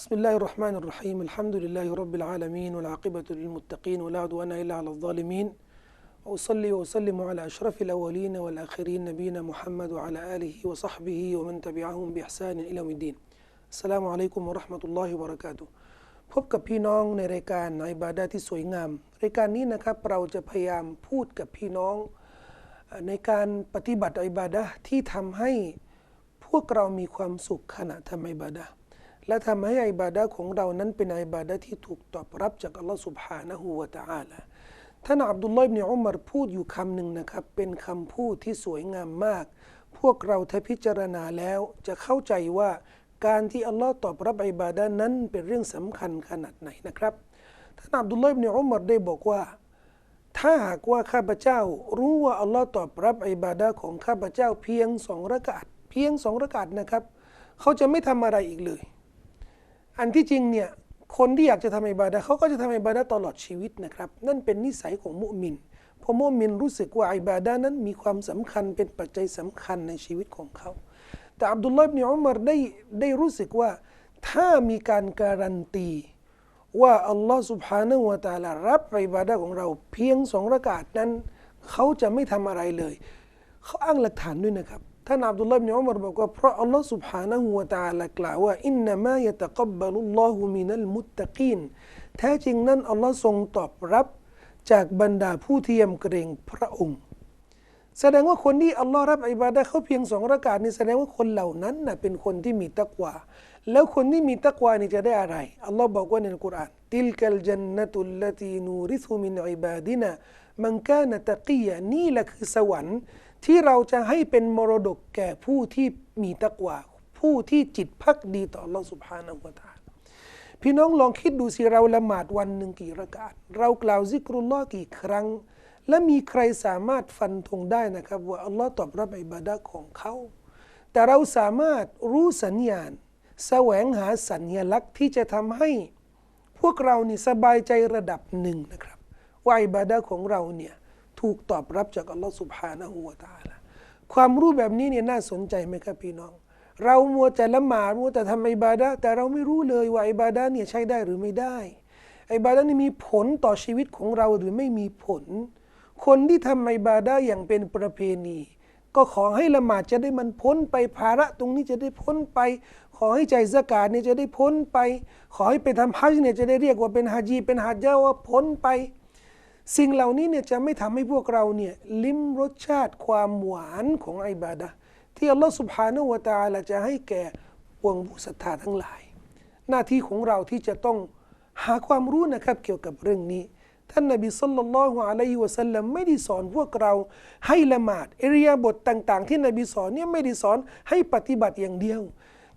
بسم الله الرحمن الرحيم الحمد لله رب العالمين والعاقبة للمتقين ولا عدوان إلا على الظالمين وأصلي وأسلم على أشرف الأولين والآخرين نبينا محمد وعلى آله وصحبه ومن تبعهم بإحسان إلى يوم الدين السلام عليكم ورحمة الله وبركاته พบกับพี่น้องในรายการในบาดาที่สวยงาม รายการนี้นะครับเราจะพยายามพูดกับพี่น้องเอ่อในการปฏิบัติอิบาดะห์ที่ทำให้พวกเรามีความสุขขณะทำอิบาดะห์ และทำให้อิบาดะห์ของเรานั้นเป็นอิบาดะห์ที่ถูกตอบรับจากอัลลอฮฺ سبحانه และ تعالى ท่านอับดุลลอฮ์อิบนุอุมารพูดอยู่คำหนึ่งนะครับ เป็นคำพูดที่สวยงามมาก พวกเราถ้าพิจารณาแล้วจะเข้าใจว่าการที่อัลลอฮ์ตอบรับอิบาดะห์นั้นเป็นเรื่องสำคัญขนาดไหนนะครับ ท่านอับดุลลอฮ์อิบนุอุมารได้บอกว่า ถ้าหากว่าข้าพเจ้ารู้ว่าอัลลอฮ์ตอบรับอิบาดะห์ของข้าพเจ้าเพียงสองระกาศเพียงสองระกาศนะครับ เขาจะไม่ทำอะไรอีกเลย อันที่จริงเนี่ยคนที่อยากจะทำอิบาดะเขาก็จะทำอิบาดะตลอดชีวิตนะครับ นั่นเป็นนิสัยของมุมินเพราะมุมินรู้สึกว่าอิบาดะนั้นมีความสำคัญเป็นปัจจัยสำคัญในชีวิตของเขา แต่อับดุลลาห์อิบนอุมารได้ได้รู้สึกว่าถ้ามีการการันตี ว่าอัลลอฮ์สุบฮานะวะตาลารับอิบาดะของเราเพียงสองระกาศนั้น เขาจะไม่ทำอะไรเลย เขาอ้างหลักฐานด้วยนะครับ ท่านอับดุลลอฮ์อิบนุอุมารบอกว่าเพราะอัลลอฮ์ سبحانه และ تعالى กล่าวว่าอินนามายะตะกับบะลุลลอฮุมินัลมุตตะกีนแท้จริงนั้นอัลลอฮ์ทรงตอบรับจากบรรดาผู้ที่ยำเกรงพระองค์ แสดงว่าคนที่อัลลอฮ์รับอิบาดะห์เขาเพียงสองระกาศนี่แสดงว่าคนเหล่านั้นน่ะเป็นคนที่มีตักวา แล้วคนที่มีตักวานี่จะได้อะไร อัลลอฮ์บอกว่าในอัลกุรอานติลกัลจันนตุลลตีนูริสุมินอิบาดินะมันกานตะกียะนี่แหละคือสวรรค์ ที่เราจะให้เป็นมรดกแก่ผู้ที่มีตะกวาผู้ที่จิตพักดีต่อลรสุภานะหัวตาพี่น้องลองคิดดูสิเราละหมาดวันหนึ่งกี่ระกาศเรากล่าวซิกรุลลอกี่ครั้ง และมีใครสามารถฟันธงได้นะครับ ว่าอัลลอฮ์ตอบรับอิบาดะของเขาแต่เราสามารถรู้สัญญาณ แสวงหาสัญลักษณ์ที่จะทำให้ พวกเรานี่สบายใจระดับหนึ่งนะครับว่าอิบาดะของเราเนี่ย ถูกตอบรับจากอัลลอฮฺสุบฮานะฮูวาตาละความรู้แบบนี้เนี่ยน่าสนใจไหมครับพี่น้อง เรามัวแต่ละหมาดมัวแต่ทำไอิบาดะแต่เราไม่รู้เลยว่าไอบาดาเนี่ยใช้ได้หรือไม่ได้ไอบาดะนี่มีผลต่อชีวิตของเราหรือไม่มีผล คนที่ทำไอิบาดะอย่างเป็นประเพณี ก็ขอให้ละหมาดจะได้มันพ้นไปภาระตรงนี้จะได้พ้นไป ขอให้ใจสกาดเนี่ยจะได้พ้นไป ขอให้ไปทำฮัจญ์เนี่ยจะได้เรียกว่าเป็นฮาจีเป็นฮัจญ์ว่าพ้นไป สิ่งเหล่านี้เนี่ยจะไม่ทำให้พวกเราเนี่ยลิ้มรสชาติความหวานของไอบาดะที่อัลลอฮฺสุบฮานาอูตาละจะให้แก่วงผู้ศรัทธาทั้งหลาย หน้าที่ของเราที่จะต้องหาความรู้นะครับเกี่ยวกับเรื่องนี้ ท่านนบีสุลต่านละฮ์อะลัยฮิวะสัลลัมไม่ได้สอนพวกเราให้ละหมาดเอิรียบทต่างๆ ที่นบีสอนเนี่ยไม่ได้สอนให้ปฏิบัติอย่างเดียว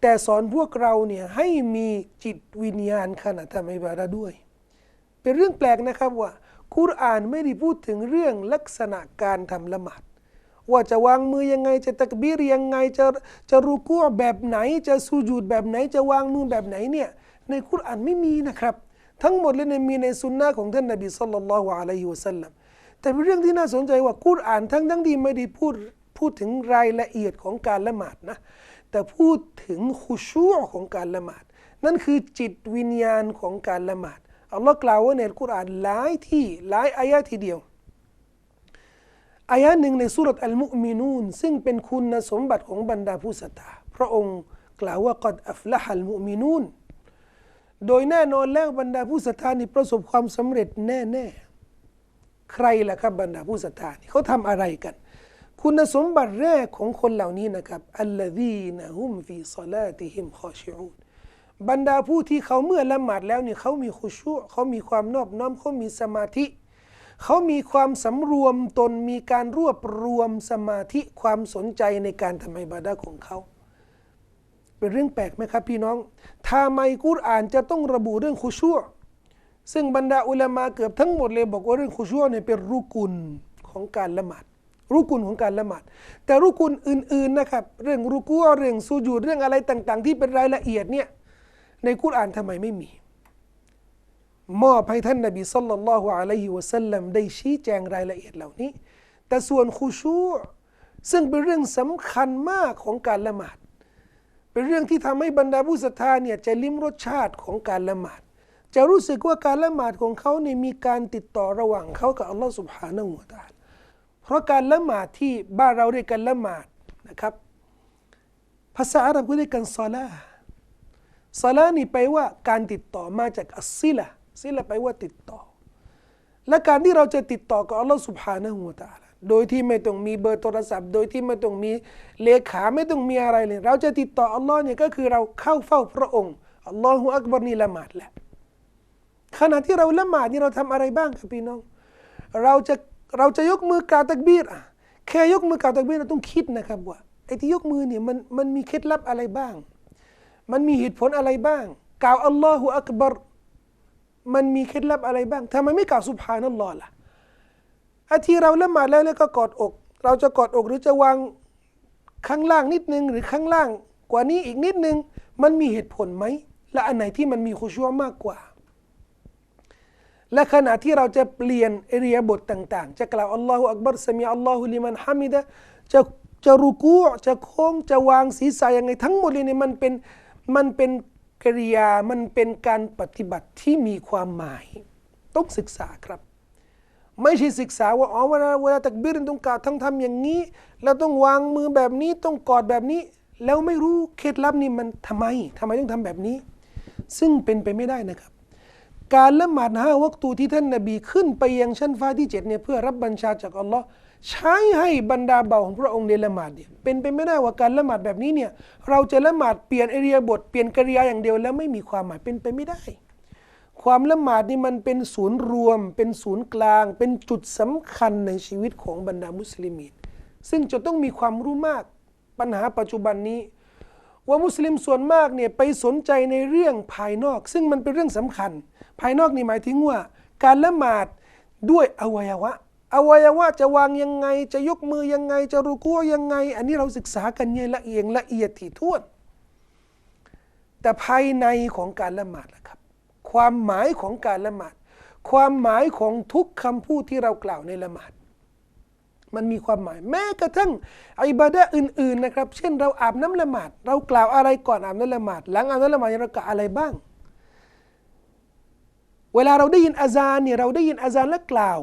แต่สอนพวกเราเนี่ยให้มีจิตวิญญาณขณะทำอิบาดะด้วย เป็นเรื่องแปลกนะครับว่า กุรอานไม่ได้พูดถึงเรื่องลักษณะการทำละหมาดว่าจะวางมือยังไงจะตักบีรยังไงจะจะรุกูอแบบไหน จะสูญูดแบบไหน จะวางมือแบบไหนเนี่ยในกุรอานไม่มีนะครับ ทั้งหมดเลยเนี่ยมีในสุนนะของท่านนบีสัลลัลลอฮุอะลัยฮิวสัลลัมแต่เป็นเรื่องที่น่าสนใจว่ากุรอานทั้งทั้งที่ไม่ได้พูดพูดถึงรายละเอียดของการละหมาดนะแต่พูดถึงคุชูของการละหมาด นั่นคือจิตวิญญาณของการละหมาด อัลลอฮ์กล่าวไว้ในกุรอานหลายที่หลายอายะทีเดียวอายะหนึ่งในสุรษอัลมุมินูนซึ่งเป็นคุณสมบัติของบรรดาผู้ศรัทธาพระองค์กล่าวว่ากัดอัฟละฮัลมุมินูนโดยแน่นอนแล้วบรรดาผู้ศรัทธานี่ประสบความสำเร็จแน่ๆ ใครล่ะครับบรรดาผู้ศรัทธานี่เขาทำอะไรกัน คุณสมบัติแรกของคนเหล่านี้นะครับอัลลฮีนะฮุมฟีซอลาติฮิมคอชิอูน บรรดาผู้ที่เขาเมื่อละหมาดแล้วเนี่ยเขามีคุชูเขามีความนอบน้อมเขามีสมาธิ เขามีความสำรวมตนมีการรวบรวมสมาธิความสนใจในการทำอิบาดะของเขา เป็นเรื่องแปลกไหมครับพี่น้องทำไมกุรอานจะต้องระบุเรื่องคุชูซึ่งบรรดาอุลามาเกือบทั้งหมดเลยบอกว่าเรื่องคุชูเนี่ยเป็นรุกุลของการละหมาดรุกุลของการละหมาด แต่รุกุลอื่นๆนะครับ เรื่องรุกูเรื่องสูญูดเรื่องอะไรต่าง ๆ ที่เป็นรายละเอียดเนี่ย ในกุรอานทำไมไม่มี มอบให้ท่านนบีสัลลัลลอฮุอะลัยฮิวะสัลลัมได้ชี้แจงรายละเอียดเหล่านี้ แต่ส่วนคุชู ซึ่งเป็นเรื่องสำคัญมากของการละหมาด เป็นเรื่องที่ทำให้บรรดาผู้ศรัทธาเนี่ยจะลิ้มรสชาติของการละหมาด จะรู้สึกว่าการละหมาดของเขาเนี่ยมีการติดต่อระหว่างเขากับอัลลอฮ์สุบฮานาหูวตาลเพราะการละหมาดที่บ้านเราเรียกกันละหมาดนะครับ ภาษาอาหรับก็เรียกกันซอลา ซอลานี่แปลว่าการติดต่อมาจากอัสซิละซิละแปลว่าติดต่อ และการที่เราจะติดต่อกับอัลลอฮ์สุบฮานะฮูวะตาลาโดยที่ไม่ต้องมีเบอร์โทรศัพท์ โดยที่ไม่ต้องมีเลขาไม่ต้องมีอะไรเลย เราจะติดต่ออัลลอฮ์เนี่ยก็คือเราเข้าเฝ้าพระองค์อัลลอฮฺอักบารนี่ละหมาดแหละขณะที่เราละหมาดนี่เราทำอะไรบ้างครับพี่น้อง เราจะเราจะยกมือกล่าวตักบีรอะแค่ยกมือกล่าวตักบีรเราต้องคิดนะครับว่าไอ้ที่ยกมือเนี่ยมันมันมีเคล็ดลับอะไรบ้าง มันมีเหตุผลอะไรบ้าง กล่าวอัลลอฮฺอักบารมันมีเคล็ดลับอะไรบ้างทำไมไม่กล่าวสุบฮานัลลอฮ์ล่ะอาที่เราละหมาดแล้วแล้วก็กอดอก เราจะกอดอกหรือจะวางข้างล่างนิดนึง หรือข้างล่างกว่านี้อีกนิดนึง มันมีเหตุผลไหม และอันไหนที่มันมีคุชัวมากกว่า และขณะที่เราจะเปลี่ยนเอริยบทต่าง ๆ จะกล่าวอัลลอฮฺอักบัรสมีอัลลอฮฺลิมันฮามิดะจะจะรุกูจะโค้งจะวางศีรษะยังไงทั้งหมดเลยเนี่ยมันเป็น มันเป็นกริยามันเป็นการปฏิบัติที่มีความหมาย ต้องศึกษาครับ ไม่ใช่ศึกษาว่าอ๋อเวลาเวลาตักบิรต้องกล่าวต้องทำอย่างนี้ แล้วต้องวางมือแบบนี้ต้องกอดแบบนี้ แล้วไม่รู้เคล็ดลับนี่มันทำไมทำไมต้องทำแบบนี้ ซึ่งเป็นไปไม่ได้นะครับ การละหมาดห้าวักตูที่ท่านนบีขึ้นไปยังชั้นฟ้าที่เจ็ดเนี่ยเพื่อรับบัญชาจากอัลลอฮ์ ใช้ให้บรรดาเบาของพระองค์ในละหมาดเนี่ยเป็นไปไม่ได้ว่าการละหมาดแบบนี้เนี่ยเราจะละหมาดเปลี่ยนเอเริยบทเปลี่ยนกริยาอย่างเดียวแล้วไม่มีความหมายเป็นไปไม่ได้ ความละหมาดนี่มันเป็นศูนย์รวม เป็นศูนย์กลาง เป็นจุดสำคัญในชีวิตของบรรดามุสลิมีนซึ่งจะต้องมีความรู้มากปัญหาปัจจุบันนี้ ว่ามุสลิมส่วนมากเนี่ยไปสนใจในเรื่องภายนอก ซึ่งมันเป็นเรื่องสำคัญ ภายนอกนี่หมายถึงว่า การละหมาดด้วยอวัยวะ อวัยวะจะวางยังไง จะยกมือยังไง จะรุกูยังไง อันนี้เราศึกษากันอย่างละเอียดละเอียดถี่ถ้วน แต่ภายในของการละหมาดล่ะครับ ความหมายของการละหมาด ความหมายของทุกคำพูดที่เรากล่าวในละหมาด มันมีความหมาย แม้กระทั่งอิบาดะอื่น ๆ นะครับ เช่น เราอาบน้ำละหมาด เรากล่าวอะไรก่อนอาบน้ำละหมาด หลังอาบน้ำละหมาดเรากล่าวอะไรบ้าง เวลาเราได้ยินอาซานเนี่ยเราได้ยินอาซานและกล่าว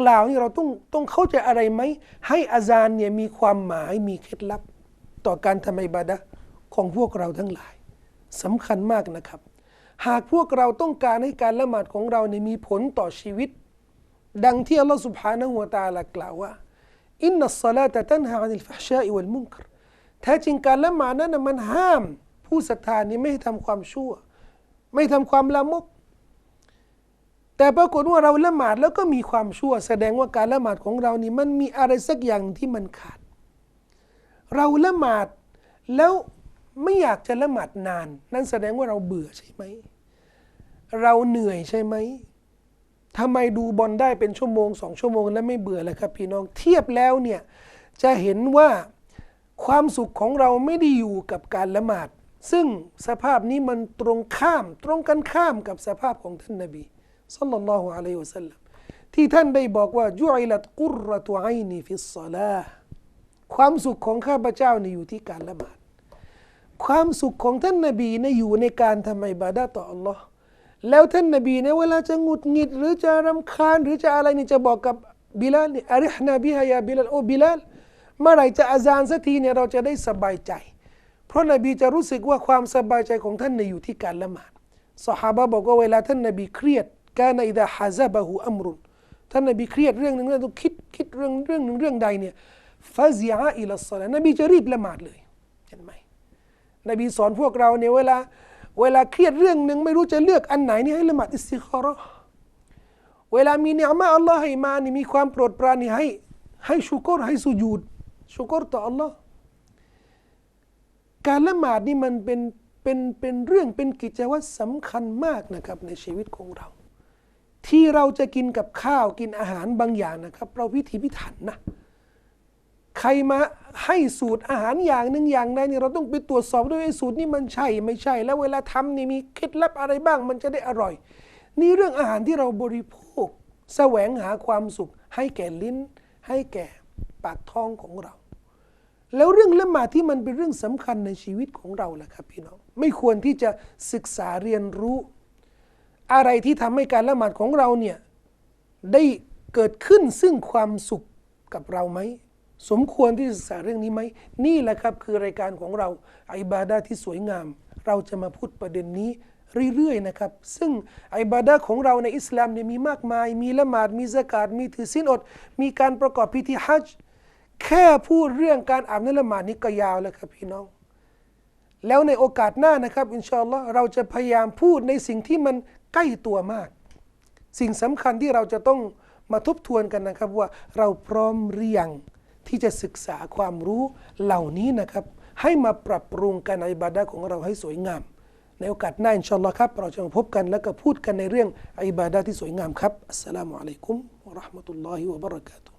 กล่าวนี่เราต้องต้องเข้าใจอะไรไหม ให้อาจารย์เนี่ยมีความหมายมีเคล็ดลับ ต่อการทำไมบาดะของพวกเราทั้งหลายสำคัญมากนะครับ หากพวกเราต้องการให้การละหมาดของเราเนี่ยมีผลต่อชีวิต ดังที่อัลลอฮฺสุบฮานะฮูวตาลากล่าวว่าอินนัสซาลาตะตันฮะอันิลฟะชาอิวัลมุนกรแท้จริงการละหมาดนั้นมันห้าม ผู้ศรัทธานี่ไม่ทำความชั่ว ไม่ทำความละมุก แต่ปรากฏว่าเราละหมาดแล้วก็มีความชั่ว แสดงว่าการละหมาดของเรานี่มันมีอะไรสักอย่างที่มันขาด เราละหมาดแล้วไม่อยากจะละหมาดนาน นั่นแสดงว่าเราเบื่อใช่ไหม เราเหนื่อยใช่ไหมทำไมดูบอลได้เป็นชั่วโมงสองชั่วโมงแล้วไม่เบื่อเลยครับพี่น้องเทียบแล้วเนี่ยจะเห็นว่าความสุขของเราไม่ได้อยู่กับการละหมาด ซึ่งสภาพนี้มันตรงข้าม ตรงกันข้ามกับสภาพของท่านนบี สัลลัลลอฮุอะลัยฮิวสัลลัมที่ท่านได้บอกว่าจุอิลัตกุรตุไอนีฟิสซาลาความสุขของข้าพเจ้านี่อยู่ที่การละหมาด ความสุขของท่านนบีเนี่ยอยู่ในการทำอิบาดะต่ออัลลอฮ์แล้วท่านนบีเนี่ยเวลาจะหงุดหงิด หรือจะรำคาญหรือจะอะไรนี่จะบอกกับบิลาลนี่อาริฮนาบิฮายาบิลาลโอบิลาลเมื่อไหร่จะอาซานสักทีเนี่ยเราจะได้สบายใจ เพราะนบีจะรู้สึกว่าความสบายใจของท่านเนี่ยอยู่ที่การละหมาดสหายบอกว่าเวลาท่านนบีเครียด กาในอิดะฮะซาบะฮูอัมรุนท่านนบีเครียดเรื่องหนึ่งแล้วต้องคิดคิดเรื่องเรื่องหนึ่งเรื่องใดเนี่ยฟาซิอาอิลสซาลานบีจะรีบละหมาดเลยเห็นไหมนบีสอนพวกเราเนี่ยเวลาเวลาเครียดเรื่องหนึ่งไม่รู้จะเลือกอันไหนนี่ให้ละหมาดอิสติคาระห์เวลามีเนียมะอัลลอฮ์ให้มานี่มีความโปรดปรานนี่ให้ให้ชุกรให้สุญูดชุกรต่ออัลลอฮ์การละหมาดนี่มันเป็นเป็นเป็นเรื่องเป็นกิจวัตรสำคัญมากนะครับในชีวิตของเรา ที่เราจะกินกับข้าวกินอาหารบางอย่างนะครับ เราพิถีพิถันนะใครมาให้สูตรอาหารอย่างหนึ่งอย่างใดเนี่ยเราต้องไปตรวจสอบด้วยสูตรนี่มันใช่ไม่ใช่ แล้วเวลาทำนี่มีเคล็ดลับอะไรบ้าง มันจะได้อร่อย นี่เรื่องอาหารที่เราบริโภค แสวงหาความสุข ให้แก่ลิ้น ให้แก่ปากท้องของเรา แล้วเรื่องละหมาดที่มันเป็นเรื่องสำคัญในชีวิตของเราล่ะครับพี่น้องไม่ควรที่จะศึกษาเรียนรู้ อะไรที่ทำให้การละหมาดของเราเนี่ยได้เกิดขึ้นซึ่งความสุขกับเราไหมสมควรที่จะศึกษาเรื่องนี้ไหม นี่แหละครับคือรายการของเราอิบาดาที่สวยงาม เราจะมาพูดประเด็นนี้เรื่อยๆนะครับ ซึ่งอิบาดาของเราในอิสลามเนี่ยมีมากมาย มีละหมาด มีสกาดมีถือศีลอด มีการประกอบพิธีฮัจญ์แค่พูดเรื่องการอาบน้ำละหมาดนี่ก็ยาวแล้วครับพี่น้อง แล้วในโอกาสหน้านะครับ อินชาอัลลอฮ์เราจะพยายามพูดในสิ่งที่มัน ใกล้ตัวมาก สิ่งสำคัญที่เราจะต้องมาทบทวนกันนะครับว่าเราพร้อมหรือยังที่จะศึกษาความรู้เหล่านี้นะครับ ให้มาปรับปรุงการอิบาดะของเราให้สวยงาม ในโอกาสหน้าอินชาอัลลอฮ์ครับ เราจะมาพบกันแล้วก็พูดกันในเรื่องอิบาดะที่สวยงามครับอัสสลามุอะลัยกุมวะราะห์มะตุลลอฮิวะบะเราะกาตุฮ